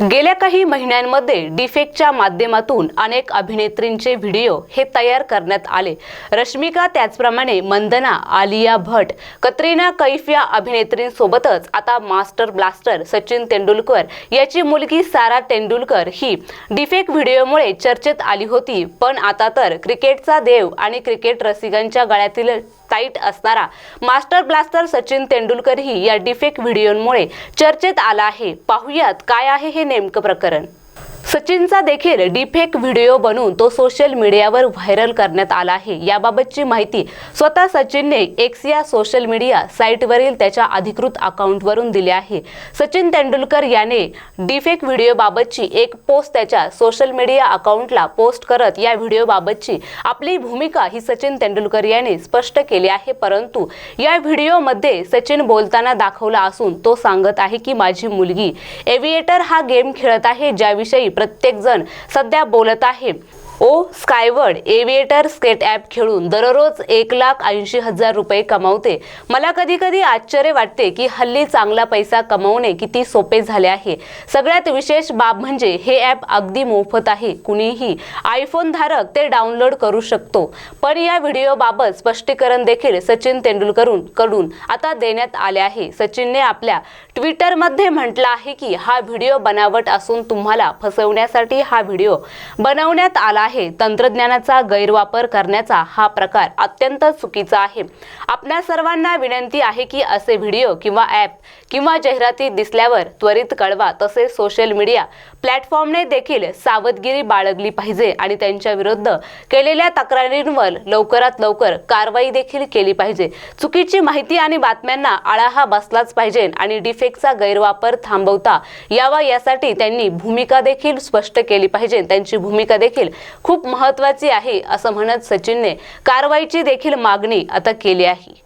गेल्या काही महिन्यांमध्ये डिफेक्टच्या माध्यमातून अनेक अभिनेत्रींचे व्हिडिओ हे तयार करण्यात आले. रश्मिका त्याचप्रमाणे मंदना आलिया भट कतरिना कैफ या अभिनेत्रींसोबतच आता मास्टर ब्लास्टर सचिन तेंडुलकर याची मुलगी सारा तेंडुलकर ही डिफेक्ट व्हिडिओमुळे चर्चेत आली होती. पण आता तर क्रिकेटचा देव आणि क्रिकेट रसिकांच्या गळ्यातील टाईट असणारा मास्टर ब्लास्टर सचिन तेंडुलकरही या डिफेक्ट व्हिडिओमुळे चर्चेत आला आहे. पाहुयात काय आहे हे नेमकं प्रकरण. सचिनचा देखील डीफेक व्हिडिओ बनवून तो सोशल मीडियावर व्हायरल करण्यात आला आहे. याबाबतची माहिती स्वतः सचिनने एक्स या सोशल मीडिया साईटवरील त्याच्या अधिकृत अकाउंटवरून दिली आहे. सचिन तेंडुलकर याने डीफेक व्हिडिओबाबतची एक पोस्ट त्याच्या सोशल मीडिया अकाउंटला पोस्ट करत या व्हिडिओबाबतची आपली भूमिका ही सचिन तेंडुलकर याने स्पष्ट केली आहे. परंतु या व्हिडिओमध्ये सचिन बोलताना दाखवला असून तो सांगत आहे की माझी मुलगी एव्हिएटर हा गेम खेळत आहे ज्याविषयी प्रत्येकजण सध्या बोलत आहे. ओ स्कायवर्ड एव्हिएटर स्केट ॲप खेळून दररोज एक लाख ऐंशी हजार रुपये कमावते. मला कधी कधी आश्चर्य वाटते की हल्ली चांगला पैसा कमवणे किती सोपे झाले आहे. सगळ्यात विशेष बाब म्हणजे हे ॲप अगदी मोफत आहे. कुणीही आयफोन धारक ते डाउनलोड करू शकतो. पण या व्हिडिओबाबत स्पष्टीकरण देखील सचिन तेंडुलकरून कडून आता देण्यात आले आहे. सचिनने आपल्या ट्विटरमध्ये म्हटलं आहे की हा व्हिडिओ बनावट असून तुम्हाला फसवण्यासाठी हा व्हिडिओ बनवण्यात आला आहे. तंत्रज्ञानाचा गैरवापर करण्याचा हा प्रकार अत्यंत चुकीचा आहे. आपल्या सर्वांना विनंती आहे की असे व्हिडिओ किंवा ॲप किंवा जाहिराती दिसल्यावर त्वरित कळवा. तसेच सोशल मीडिया प्लॅटफॉर्मने देखील सावधगिरी बाळगली पाहिजे आणि त्यांच्या विरुद्ध केलेल्या तक्रारींवर लवकरात लवकर कारवाई देखील केली पाहिजे. चुकीची माहिती आणि बातम्यांना आळा हा बसलाच पाहिजे आणि डिफेक्टचा गैरवापर थांबवता यावा यासाठी त्यांनी भूमिका देखील स्पष्ट केली पाहिजे. त्यांची भूमिका देखील खूप महत्त्वाची आहे असं म्हणत सचिनने कारवाईची देखील मागणी आता केली आहे.